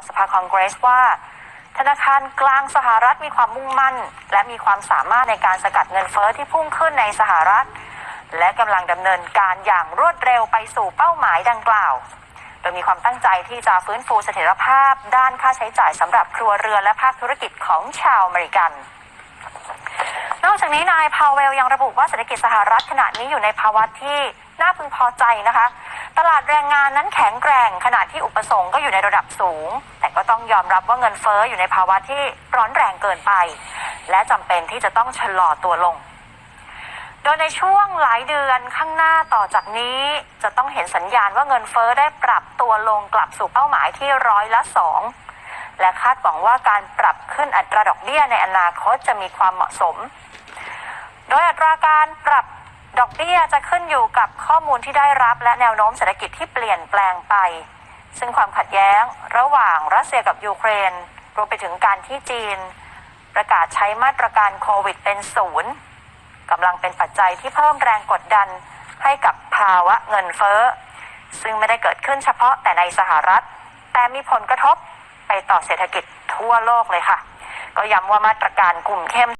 ของสภาคองเกรสว่า ธนาคารกลางสหรัฐมีความมุ่งมั่น และมีความสามารถในการสกัดเงินเฟ้อที่พุ่งขึ้นในสหรัฐ และกำลังดำเนินการอย่างรวดเร็วไปสู่เป้าหมายดังกล่าว โดยมีความตั้งใจที่จะฟื้นฟูเสถียรภาพ ด้านค่าใช้จ่ายสำหรับครัวเรือนและภาคธุรกิจของชาวอเมริกันนอกจากนี้นายพาวเวลยังระบุว่าเศรษฐกิจสหรัฐขณะนี้อยู่ในภาวะที่น่าพึงพอใจนะคะ ตลาดแรงงานนั้นแข็งแกร่งขณะที่อุปสงค์ก็อยู่ในระดับสูง แต่ก็ต้องยอมรับว่าเงินเฟ้ออยู่ในภาวะที่ร้อนแรงเกินไป และจำเป็นที่จะต้องชะลอตัวลง โดยในช่วงหลายเดือนข้างหน้าต่อจากนี้ จะต้องเห็นสัญญาณว่าเงินเฟ้อได้ปรับตัวลงกลับสู่เป้าหมายที่ร้อยละสองและคาดหวังว่าการปรับขึ้นอัตราดอกเบี้ยในอนาคตจะมีความเหมาะสม โดยอัตราการปรับ อกเบี้ยจะขึ้นอยู่กับข้อมูลที่ได้รับและแนวโน้มเศรษฐกิจที่เปลี่ยนแปลงไป ซึ่งความขัดแย้งระหว่างรัสเซียกับยูเครน รวมไปถึงการที่จีน ประกาศใช้มาตรการโควิดเป็นศูนย์กำลังเป็นปัจจัยที่เพิ่มแรงกดดันให้กับภาวะเงินเฟ้อ ซึ่งไม่ได้เกิดขึ้นเฉพาะแต่ในสหรัฐ แต่มีผลกระทบไปต่อเศรษฐกิจทั่วโลกเลยค่ะ ก็ย้ำว่ามาตรการกลุ่มเข้ม